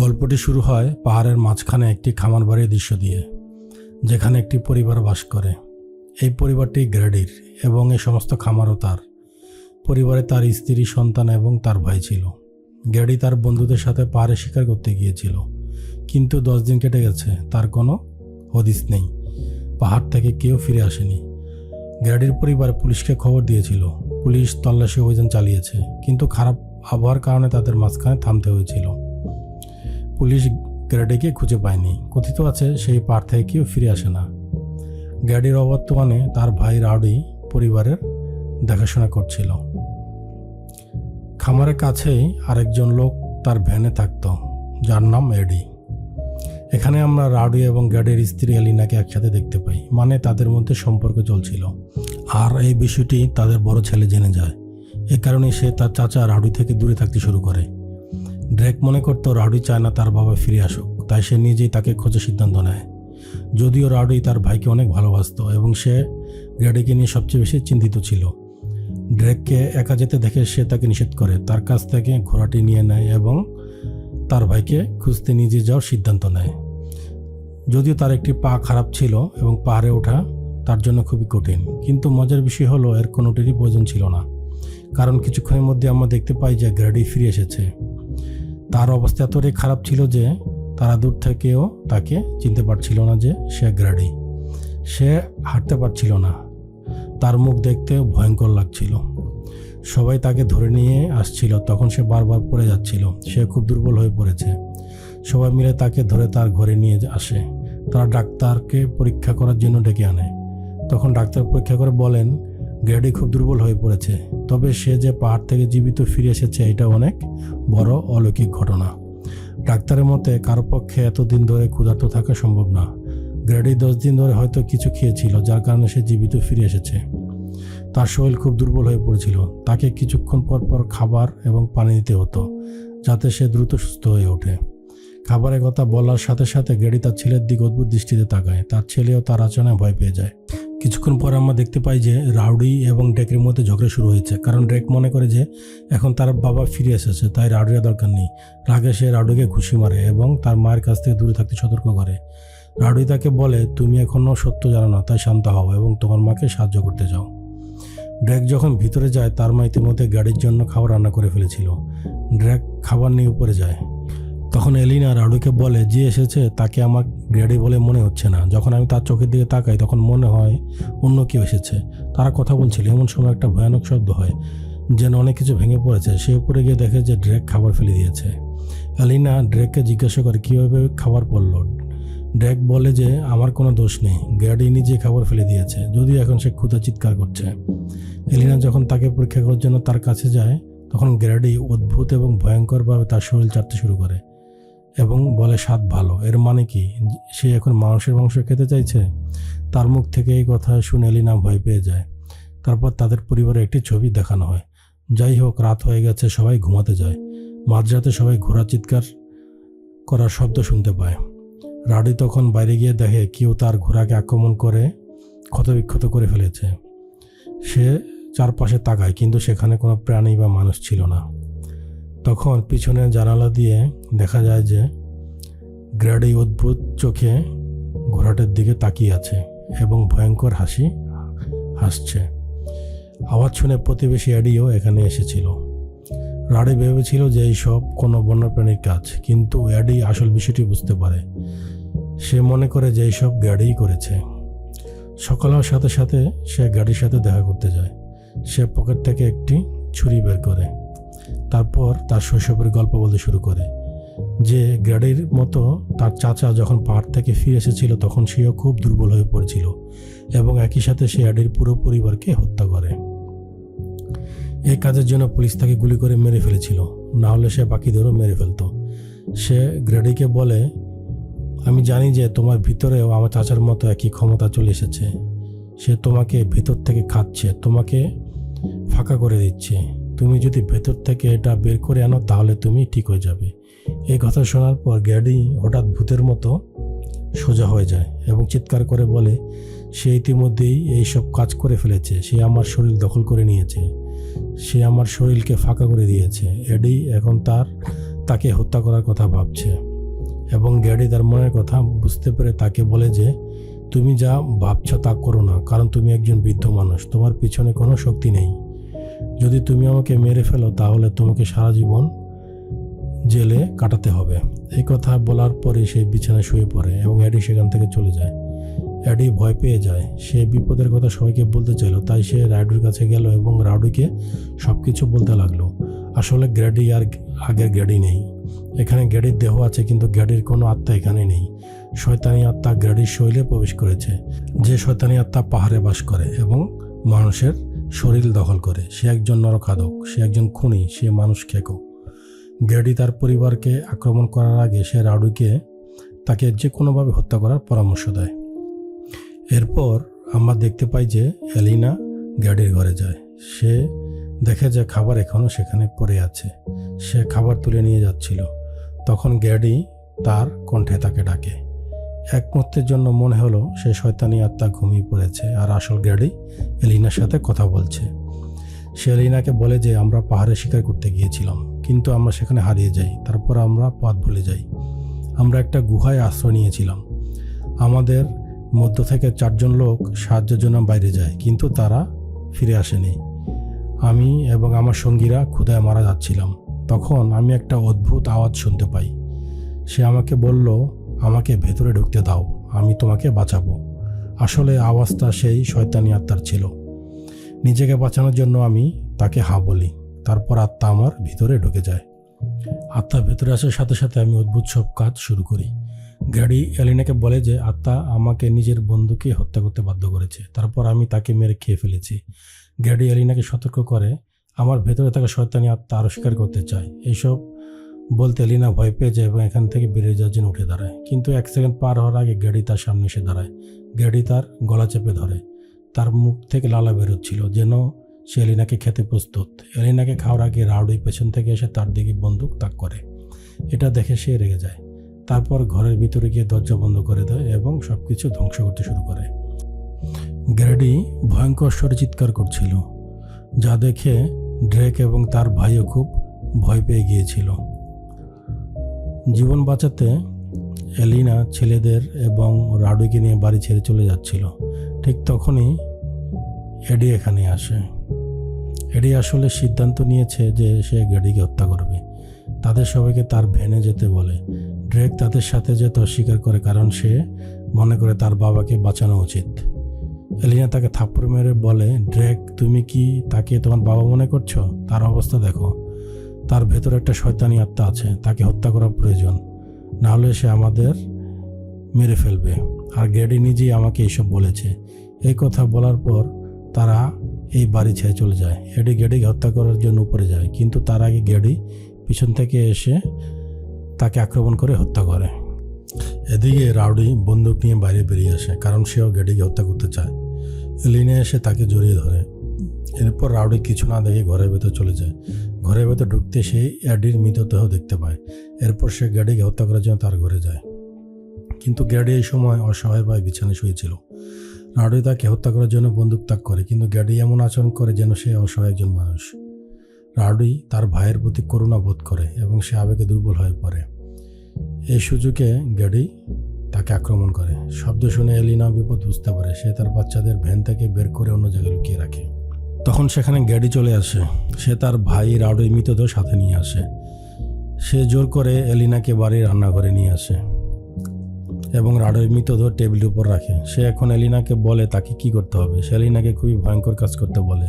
গল্পটি শুরু হয় পাহাড়ের মাঝখানে একটি খামার বাড়ির দৃশ্য দিয়ে, যেখানে একটি পরিবার বাস করে। এই পরিবারটি গ্রেডির এবং এই সমস্ত খামারও তার। পরিবারে তার স্ত্রী, সন্তান এবং তার ভাই ছিল। গ্রেডি তার বন্ধুদের সাথে পাহাড়ে শিকার করতে গিয়েছিল, কিন্তু দশ দিন কেটে গেছে, তার কোনো হদিস নেই। পাহাড় থেকে কেউ ফিরে আসেনি। গ্রেডির পরিবার পুলিশকে খবর দিয়েছিল। পুলিশ তল্লাশি অভিযান চালিয়েছে, কিন্তু খারাপ আবহাওয়ার কারণে তাদের মাঝখানে থামতে হয়েছিল। পুলিশ গ্রেডিকে খুঁজে পায়নি। কথিত আছে, সেই পাহাড় থেকে কেউ ফিরে আসে না। গ্যাডির অবর্তমানে তার ভাই রাউডি পরিবারের দেখাশোনা করছিল। খামারের কাছেই আরেকজন লোক তার ভ্যানে থাকতো, যার নাম এডি। এখানে আমরা রাউডি এবং গ্যাডির স্ত্রী এলিনাকে একসাথে দেখতে পাই মানে তাদের মধ্যে সম্পর্ক চলছিল। আর এই বিষয়টি তাদের বড় ছেলে জেনে যায়। এ কারণে সে তার চাচা রাউডি থেকে দূরে থাকতে শুরু করে। ড্রেক মনে করতো রাউডি চায় না তার বাবা ফিরে আসুক, তাই সে নিজেই তাকে খোঁজার সিদ্ধান্ত নেয়। যদিও রাউডি তার ভাইকে অনেক ভালোবাসতো এবং সে গ্যাডিকে নিয়ে সবচেয়ে বেশি চিন্তিত ছিল। ড্রেককে একা যেতে দেখে সে তাকে নিষেধ করে, তার কাছ থেকে ঘোড়াটি নিয়ে নেয় এবং তার ভাইকে খুঁজতে নিজে যাওয়ার সিদ্ধান্ত নেয়। যদিও তার একটি পা খারাপ ছিল এবং পাহাড়ে ওঠা তার জন্য খুবই কঠিন, কিন্তু মজার বিষয় হলো এর কোনোটিরই প্রয়োজন ছিল না। কারণ কিছুক্ষণের মধ্যে আমরা দেখতে পাই যে গ্র্যাডি ফিরে এসেছে। তার অবস্থা এতটাই খারাপ ছিল যে তারা দূর থেকেও তাকে চিনতে পারছিল না যে সে গ্র্যাডি সে হাঁটতে পারছিল না। তার মুখ দেখতে ভয়ঙ্কর লাগছিল। সবাই তাকে ধরে নিয়ে আসছিল, তখন সে বারবার পড়ে যাচ্ছিল। সে খুব দুর্বল হয়ে পড়েছে। সবাই মিলে তাকে ধরে তার ঘরে নিয়ে আসে। তারা ডাক্তারকে পরীক্ষা করার জন্য ডেকে আনে। তখন ডাক্তার পরীক্ষা করে বলেন গ্রেডি খুব দুর্বল হয়ে পড়েছে। তবে সে যে পাহাড় থেকে জীবিত ফিরে এসেছে, এটা অনেক বড় অলৌকিক ঘটনা। ডাক্তারের মতে, কারও পক্ষে এতদিন ধরে ক্ষুধার্ত থাকা সম্ভব না। গ্রেডি দশ দিন ধরে হয়তো কিছু খেয়েছিল, যার কারণে সে জীবিত ফিরে এসেছে। তার শরীর খুব দুর্বল হয়ে পড়েছিল। তাকে কিছুক্ষণ পর পর খাবার এবং পানি দিতে হতো, যাতে সে দ্রুত সুস্থ হয়ে ওঠে। খাবারের কথা বলার সাথে সাথে গেড়ি তার ছেলের দিক অদ্ভুত দৃষ্টিতে তাকায়। তার ছেলেও তার আচরণে ভয় পেয়ে যায়। কিছুক্ষণ পর আমরা দেখতে পাই যে রাউডি এবং ডেকের মধ্যে ঝগড়া শুরু হয়েছে। কারণ ড্রেক মনে করে যে এখন তার বাবা ফিরে এসেছে, তাই রাউডির দরকার নেই। রাগে সে রাউডিকে ঘুষি মারে এবং তার মায়ের কাছ থেকে দূরে থাকতে সতর্ক করে। রাউডি তাকে বলে, তুমি এখনও সত্য জানো না, তাই শান্ত হও এবং তোমার মাকে সাহায্য করতে যাও। ড্রেক যখন ভিতরে যায়, তার মা ইতিমধ্যে গাড়ির জন্য খাবার রান্না করে ফেলেছিল। ড্রেক খাবার নিয়ে উপরে যায়। তখন এলিনা রাউডিকে বলে যে এসেছে, তাকে আমার গ্রেডি বলে মনে হচ্ছে না। যখন আমি তার চোখের দিকে তাকাই, তখন মনে হয় অন্য কেউ এসেছে। তারা কথা বলছিল, এমন সময় একটা ভয়ানক শব্দ হয়, যেন অনেক কিছু ভেঙে পড়েছে। সে উপরে গিয়ে দেখে যে ড্রেক খাবার ফেলে দিয়েছে। এলিনা ড্রেককে জিজ্ঞাসা করে, কীভাবে খাবার পড়ল? ড্রেক বলে যে, আমার কোনো দোষ নেই গ্র্যাডি নিজে খাবার ফেলে দিয়েছে, যদিও এখন সে ক্ষুদা চিৎকার করছে। এলিনা যখন তাকে পরীক্ষা করার জন্য তার কাছে যায়, তখন গ্র্যাডি অদ্ভুত এবং ভয়ঙ্করভাবে তার শরীর চাটতে শুরু করে। এবং বলে স্বাদ ভালো। এর মানে কি? সে এখন মানুষের মাংস খেতে চাইছে? তার মুখ থেকে এই কথা শুনে এলিনা ভয় পেয়ে যায়। তারপর তাদের পরিবারে একটি ছবি দেখানো হয়। যাই হোক, রাত হয়ে গেছে, সবাই ঘুমাতে যায়। মাঝরাতে সবাই ঘোড়া চিৎকার করার শব্দ শুনতে পায়। রাডি তখন বাইরে গিয়ে দেখে কেউ তার ঘোড়াকে আক্রমণ করে ক্ষতবিক্ষত করে ফেলেছে। সে চারপাশে তাকায়, কিন্তু সেখানে কোনো প্রাণী বা মানুষ ছিল না। তখন পিছনে জানালা দিয়ে দেখা যায় যে গ্র্যাডি অদ্ভুত চোখে ঘোড়াটার দিকে তাকিয়ে আছে এবং ভয়ঙ্কর হাসি হাসছে। আওয়াজ শুনে প্রতিবেশী অ্যাডিও এখানে এসেছিল। রাডি ভেবেছিল যে এই সব কোনো বন্যপ্রাণীর কাজ, কিন্তু অ্যাডি আসল বিষয়টি বুঝতে পারে। সে মনে করে যে এইসব গাড়িই করেছে। সকাল হওয়ার সাথে সাথে সে গাড়ির সাথে দেখা করতে যায়। সে পকেট থেকে একটি ছুরি বের করে। তারপর তার শৈশবের গল্প বলতে শুরু করে। যে গাড়ির মতো তার চাচা যখন পাহাড় থেকে ফিরে এসেছিল তখন সেও খুব দুর্বল হয়ে পড়েছিল এবং একই সাথে সে অ্যাডির পুরো পরিবারকে হত্যা করে। এই কাজের জন্য পুলিশ তাকে গুলি করে মেরে ফেলেছিল। না হলে সে বাকিদেরও মেরে ফেলতো। সে গ্রেডিকে বলে, আমি জানি যে তোমার ভিতরেও আমার চাচার মতো একই ক্ষমতা চলে এসেছে। সে তোমাকে ভিতর থেকে খাচ্ছে, তোমাকে ফাঁকা করে দিচ্ছে। তুমি যদি ভেতর থেকে এটা বের করে আনো, তাহলে তুমি ঠিক হয়ে যাবে। এই কথা শোনার পর গ্যাডি হঠাৎ ভূতের মতো সোজা হয়ে যায় এবং চিৎকার করে বলে, সে ইতিমধ্যেই এই সব কাজ করে ফেলেছে। সে আমার শরীর দখল করে নিয়েছে। সে আমার শরীরকে ফাঁকা করে দিয়েছে। এডি এখন তার, তাকে হত্যা করার কথা ভাবছে। এবং গ্যাডি তার মনের কথা বুঝতে পেরে তাকে বলে যে, তুমি যা ভাবছ তা করো না, কারণ তুমি একজন বৃদ্ধ মানুষ। তোমার পিছনে কোনো শক্তি নেই। যদি তুমি আমাকে মেরে ফেলো, তাহলে তোমাকে সারা জীবন জেলে কাটাতে হবে। এই কথা বলার পরে সে বিছানায় শুয়ে পড়ে এবং এডি সেখান থেকে চলে যায়। এডি ভয় পেয়ে যায়। সে বিপদের কথা সবাইকে বলতে চাইলো, তাই সে রাইডুর কাছে গেল এবং রাউডিকে সব কিছু বলতে লাগল। আসলে গ্যাডি আর আগের গ্র্যাডি নেই। এখানে গ্যাডির দেহ আছে, কিন্তু গ্যাডির কোনো আত্মা এখানে নেই। শয়তানি আত্মা গ্র্যাডির শৈলে প্রবেশ করেছে, যে শয়তানি আত্মা পাহাড়ে বাস করে এবং মানুষের শরীর দখল করে। সে একজন নরখাদক সে একজন খুনি, সে মানুষ খেকো। গ্র্যাডি তার পরিবারকে আক্রমণ করার আগে সে রাডুকে তাকে যে কোনোভাবে হত্যা করার পরামর্শ দেয়। এরপর আমরা দেখতে পাই যে এলিনা গ্যাডির ঘরে যায়। সে দেখে যে খাবার এখনও সেখানে পড়ে আছে। সে খাবার তুলে নিয়ে যাচ্ছিল। তখন গ্যাডি তার কণ্ঠে তাকে ডাকে। এক মুহূর্তের জন্য মনে হলো সে শয়তানি আত্মা ঘুমিয়ে পড়েছে আর আসল গ্যাডি এলিনার সাথে কথা বলছে। সে এলিনাকে বলে যে আমরা পাহাড়ে শিকার করতে গিয়েছিলাম, কিন্তু আমরা সেখানে হারিয়ে যাই, তারপর আমরা পথ ভুলে যাই। আমরা একটা গুহায় আশ্রয় নিয়েছিলাম। আমাদের মধ্য থেকে চারজন লোক সাহায্যের জন্য বাইরে যায়, কিন্তু তারা ফিরে আসেনি। আমি এবং আমার সঙ্গীরা ক্ষুধায় মারা যাচ্ছিলাম। তখন আমি একটা অদ্ভুত আওয়াজ শুনতে পাই। সে আমাকে বলল আমাকে ভেতরে ঢুকতে দাও, আমি তোমাকে বাঁচাবো। আসলে আওয়াজটা সেই শয়তানি আত্মার ছিল। নিজেকে বাঁচানোর জন্য আমি তাকে হা বলি, তারপর আত্মা আমার ভিতরে ঢুকে যায়। আত্মা ভেতরে আসার সাথে সাথে আমি অদ্ভুত সব কাজ শুরু করি। গ্যাডি এলিনাকে বলে যে, আত্মা আমাকে নিজের বন্ধুকে হত্যা করতে বাধ্য করেছে, তারপর আমি তাকে মেরে খেয়ে ফেলেছি। গ্যাডি এলিনাকে সতর্ক করে, আমার ভেতরে থাকা শয়তানি আত্মা স্বীকার করতে চায়। এইসব বলতে এলিনা ভয় পেয়ে যায় এবং এখান থেকে বেরিয়ে যাওয়ার জন্য উঠে দাঁড়ায়। কিন্তু এক সেকেন্ড পার হওয়ার আগে গ্যাডি তার সামনে এসে দাঁড়ায়। গ্যাডি তার গলা চেপে ধরে। তার মুখ থেকে লালা বেরোচ্ছিল যেন সে এলিনাকে খেতে প্রস্তুত। এলিনাকে খাওয়ার আগে রাউডি পেছন থেকে এসে তার দিকে বন্দুক তাক করে। এটা দেখে সে রেগে যায়। তারপর ঘরের ভিতরে গিয়ে দরজা বন্ধ করে দেয় এবং সব কিছু ধ্বংস করতে শুরু করে। গ্রেডি ভয়ঙ্কর স্বরে চিৎকার করছিল, যা দেখে ড্রেক এবং তার ভাইও খুব ভয় পেয়ে গিয়েছিল। জীবন বাঁচাতে এলিনা ছেলেদের এবং রাডুকে নিয়ে বাড়ি ছেড়ে চলে যাচ্ছিল। ঠিক তখনই এডি এখানে আসে। এডি আসলে সিদ্ধান্ত নিয়েছে যে সে গ্যাডিকে হত্যা করবে। তাদের সবাইকে তার ভ্যানে যেতে বলে। ড্রেক তাদের সাথে যেতে অস্বীকার করে কারণ সে মনে করে তার বাবাকে বাঁচানো উচিত। এলিনা তাকে থাপ্পড় মেরে বলে, ড্রেক, তুমি কি তাকে তোমার বাবা মনে করছ? তার অবস্থা দেখো। তার ভেতরে একটা শয়তানি আত্মা আছে, তাকে হত্যা করা প্রয়োজন। নাহলে সে আমাদের মেরে ফেলবে। আর গ্যাডি নিজেই আমাকে এইসব বলেছে। এই কথা বলার পর তারা এই বাড়ি ছেড়ে চলে যায়। এডি গ্যাডিকে হত্যা করার জন্য উপরে যায়। কিন্তু তার আগে গ্যাডি পিছন থেকে এসে তাকে আক্রমণ করে হত্যা করে। এদিকে রাউডি বন্দুক নিয়ে বাইরে বেরিয়ে আসে, কারণ সেও গ্যাডিকে হত্যা করতে চায়। লিনে এসে তাকে জড়িয়ে ধরে। এরপর রাউডি কিছু না দেখে ঘরের ভেতর চলে যায়। ঘরের ভেতর ঢুকতে সে অ্যাডির মৃতদেহ দেখতে পায়। এরপর সে গ্যাডিকে হত্যা করার জন্য তার ঘরে যায়। কিন্তু গ্যাডি এই সময় অসহায় ভাবে বিছানায় শুয়েছিল। রাউডি তাকে হত্যা করার জন্য বন্দুক তাক করে, কিন্তু গ্যাডি এমন আচরণ করে যেন সে অসহায় একজন মানুষ। রাউডি তার ভাইয়ের প্রতি করুণা বোধ করে এবং সে আবেগে দুর্বল হয়ে পড়ে। এই সুযোগে গ্যাডি তাকে আক্রমণ করে। শব্দ শুনে এলিনা বিপদ বুঝতে পারে। সে তার বাচ্চাদের ভ্যান থেকে বের করে অন্য জায়গায় লুকিয়ে রাখে। তখন সেখানে গ্যাডি চলে আসে। সে তার ভাই রাউডির মৃতদেহ সাথে নিয়ে আসে। সে জোর করে এলিনাকে বাড়ির রান্নাঘরে নিয়ে আসে এবং রাডের মৃতদেহ টেবিলের উপর রাখে। সে এখন এলিনাকে বলে, তাকে কি করতে হবে? সে এলিনাকে খুবই ভয়ঙ্কর কাজ করতে বলে।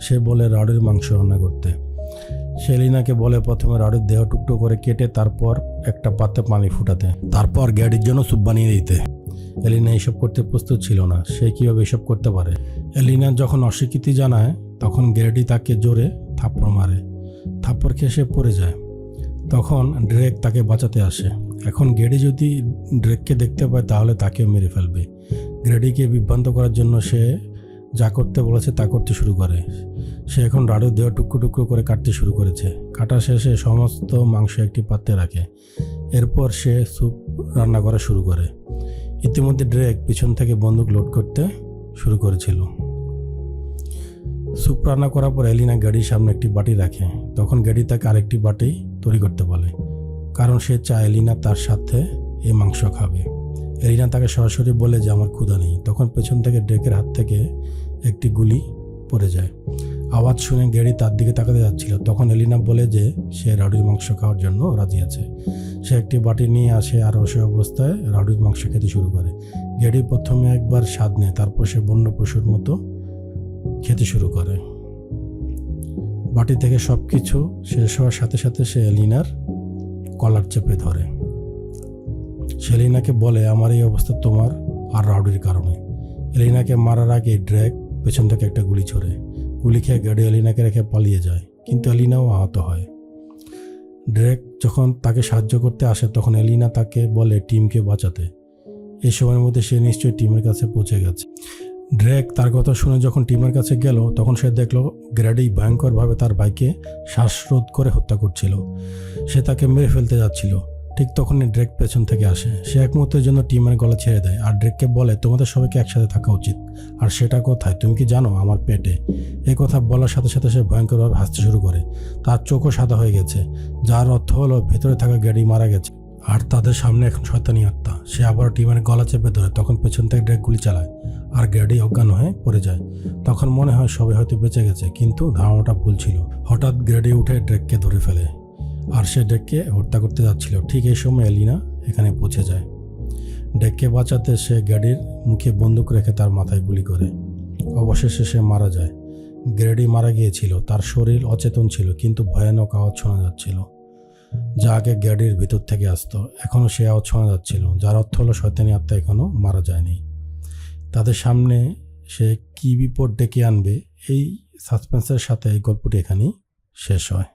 সে বলে, রাডোর মাংস রান্না করতে। সে এলিনাকে বলে প্রথমে রাড়ুর দেহ টুকটো করে কেটে তারপর একটা পাত্রে পানি ফুটাতে। তারপর গ্যাডির জন্য স্যুপ বানিয়ে দিতে। এলিনা এসব করতে প্রস্তুত ছিল না। সে কীভাবে এসব করতে পারে? এলিনা যখন অস্বীকৃতি জানায়, তখন গ্যাডি তাকে জোরে থাপ্পড় মারে। থাপ্পড় খেয়ে সে পড়ে যায়। তখন ড্রেক তাকে বাঁচাতে আসে। এখন গ্রেডি যদি ড্রেককে দেখতে পায়, তাহলে তাকেও মেরে ফেলবে। গ্রেডিকে বিভ্রান্ত করার জন্য সে যা করতে বলেছে তা করতে শুরু করে। সে এখন রাডুর দেহ টুকরো টুকরো করে কাটতে শুরু করেছে। কাটা শেষে সমস্ত মাংস একটি পাত্রে রাখে। এরপর সে স্যুপ রান্না করা শুরু করে। ইতিমধ্যে ড্রেক পিছন থেকে বন্দুক লোড করতে শুরু করেছিল। স্যুপ রান্না করার পর এলিনা গাড়ির সামনে একটি বাটি রাখে। তখন গাড়ি তাকে আরেকটি বাটি তৈরি করতে বলে। কারণ সে চায় এলিনা তার সাথে এই মাংস খাবে। এলিনা তাকে সরাসরি বলে যে, আমার ক্ষুধা নেই। তখন পেছন থেকে ড্রেকের হাত থেকে একটি গুলি পড়ে যায়। আওয়াজ শুনে গেরি তার দিকে তাকাতে যাচ্ছিল। তখন এলিনা বলে যে, সে রাউডির মাংস খাওয়ার জন্য রাজি আছে। সে একটি বাটি নিয়ে আসে আর সে অবস্থায় রাউডির মাংস খেতে শুরু করে। গেরি প্রথমে একবার স্বাদ নেয়, তারপর সে বন্য পশুর মতো খেতে শুরু করে। বাটি থেকে সব কিছু শেষ হওয়ার সাথে সাথে সে এলিনার কলার চেপে ধরে। সে এলিনাকে বলে, আমার এই অবস্থা তোমার আর রাউডির কারণে। এলিনাকে মারার আগে ড্র্যাগ পেছন থেকে একটা গুলি ছোড়ে। গুলি খেয়ে গাড়ি এলিনাকে রেখে পালিয়ে যায়, কিন্তু এলিনাও আহত হয়। ড্রেক যখন তাকে সাহায্য করতে আসে, তখন এলিনা তাকে বলে, টিমকে বাঁচাতে। এই সময়ের মধ্যে সে নিশ্চয়ই টিমের কাছে পৌঁছে গেছে। ড্রেক তার কথা শুনে যখন টিমের কাছে গেল, তখন সে দেখল গ্র্যাডি ভয়ঙ্করভাবে তার ভাইকে শ্বাসরোধ করে হত্যা করছিল। সে তাকে মেরে ফেলতে যাচ্ছিল। ঠিক তখনই ড্রেক পেছন থেকে আসে। সে এক মুহূর্তের জন্য টিমের গলা ছেড়ে দেয় আর ড্রেককে বলে, তোমাদের সবাইকে একসাথে থাকা উচিত। আর সেটা কোথায়? তুমি কি জানো আমার পেটে? এই কথা বলার সাথে সাথে সে ভয়ঙ্করভাবে হাসতে শুরু করে। তার চোখও সাদা হয়ে গেছে। যার অর্থ হলো ভেতরে থাকা গ্যাডি মারা গেছে। আর তাদের সামনে এখন শয়তানি আত্মা। সে আবার টিমের গলা চেপে ধরে তখন পেছন থেকে ড্রেক গুলি চালায় আর গ্যাডি অজ্ঞান হয়ে পড়ে যায়। তখন মনে হয় সবাই হয়তো বেঁচে গেছে, কিন্তু ধারণাটা ভুল ছিল। হঠাৎ গ্যাডি উঠে ড্রেককে ধরে ফেলে। আর সে ডেককে হত্যা করতে যাচ্ছিল। ঠিক এই সময় এলিনা এখানে পৌঁছে যায়। ডেককে বাঁচাতে সে গাড়ির মুখে বন্দুক রেখে তার মাথায় গুলি করে। অবশেষে সে মারা যায়। গ্রেডি মারা গিয়েছিল, তার শরীর অচেতন ছিল, কিন্তু ভয়ানক আওয়াজ শোনা যাচ্ছিল। যা আগে গ্যাডির ভিতর থেকে আসতো, এখনও সে আওয়াজ শোনা যাচ্ছিল, যার অর্থ হলো শয়তানি আত্মা এখনও মারা যায়নি। তাদের সামনে সে কী বিপদ ডেকে আনবে, এই সাসপেন্সের সাথে এই গল্পটি এখানেই শেষ হয়।